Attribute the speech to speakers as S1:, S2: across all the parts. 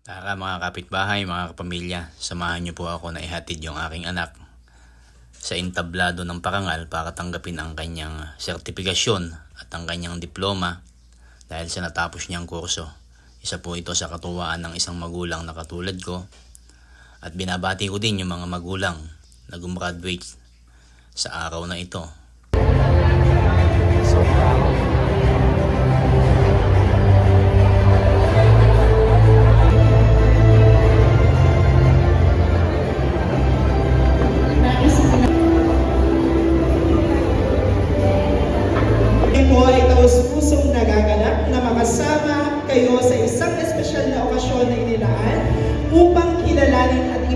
S1: Tara mga kapitbahay, mga kapamilya, samahan niyo po ako na ihatid yung aking anak sa entablado ng parangal para tanggapin ang kanyang sertifikasyon at ang kanyang diploma dahil sa natapos niyang kurso. Isa po ito sa katuwaan ng isang magulang na katulad ko at binabati ko din yung mga magulang na gumraduate sa araw na ito.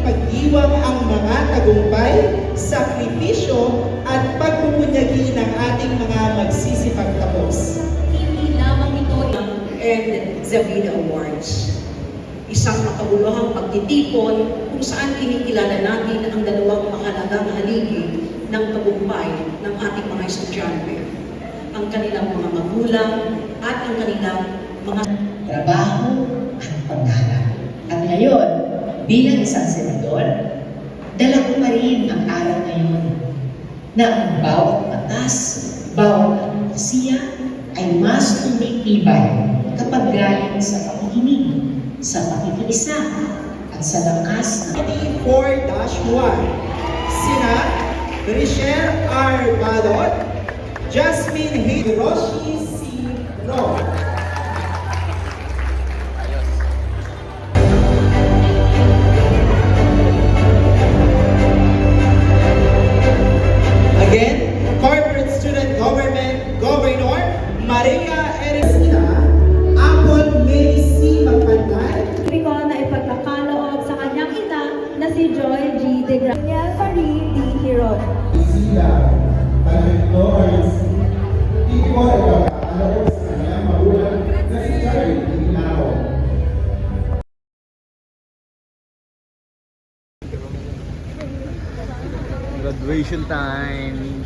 S2: Ipagdiwang ang mga tagumpay, sakripisyo at pagpupunyagi ng ating mga magsisipagtapos.
S3: Hindi lamang ito ang
S4: and Zavida Awards. Isang makabuluhang pagtitipon kung saan kinikilala natin ang dalawang mahalagang haligi ng tagumpay ng ating mga estudyante. Ang kanilang mga magulang at ang kanilang mga
S5: trabaho bilang isang senador, dala ko pa rin ang aral ngayon na ang bawat batas, bawat advokasya ay mas tumitibay kapag galing sa pakikinig, sa pakikiisa, at sa lakas ng
S2: 4-1 Sina Richer R. Balot, Jasmine Hiroshi
S3: Marie D. Hiron.
S6: sila Palitoris Iko ay pagkakalaos sa kanyang magulang na si Charlie Ginao.
S1: Graduation time!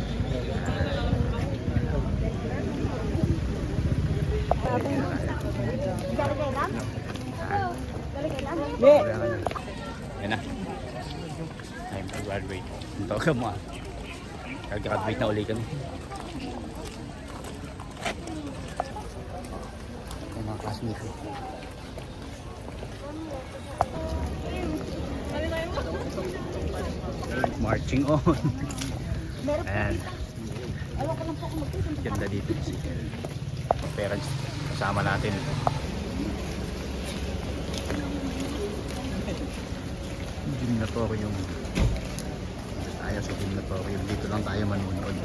S1: Yan na. To graduate. Ang tawag mo ah. Kag-graduate na uli kami. Yung mga classmates ko. Marching on. Ayan. Ganda dito si parents kasama natin. Gymnatorium. Tayo sa gymnatorium. Dito lang tayo manunood.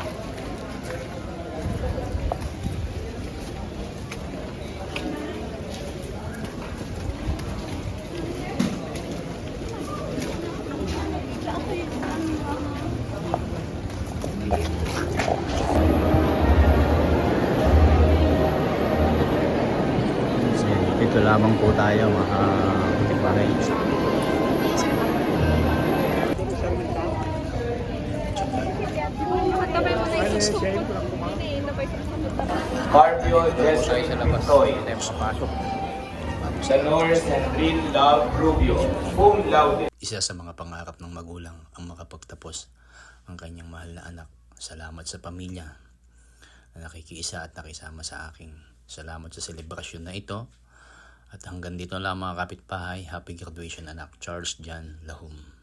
S1: Dito lamang po tayo mga katibahay.
S7: Carpio Jesse
S1: Tayo sa labas.
S7: Toy.
S1: Hindi tayo makapasok.
S7: Sanor Sandrine Love Rubio. Cum laude.
S1: Isa sa mga pangarap ng magulang ang makapagtapos ang kanyang mahal na anak. Salamat sa pamilya na nakikiisa at nakisama sa akin. Salamat sa selebrasyon na ito. At hanggang dito lang mga kapitbahay. Happy graduation anak. Charles John Lahum.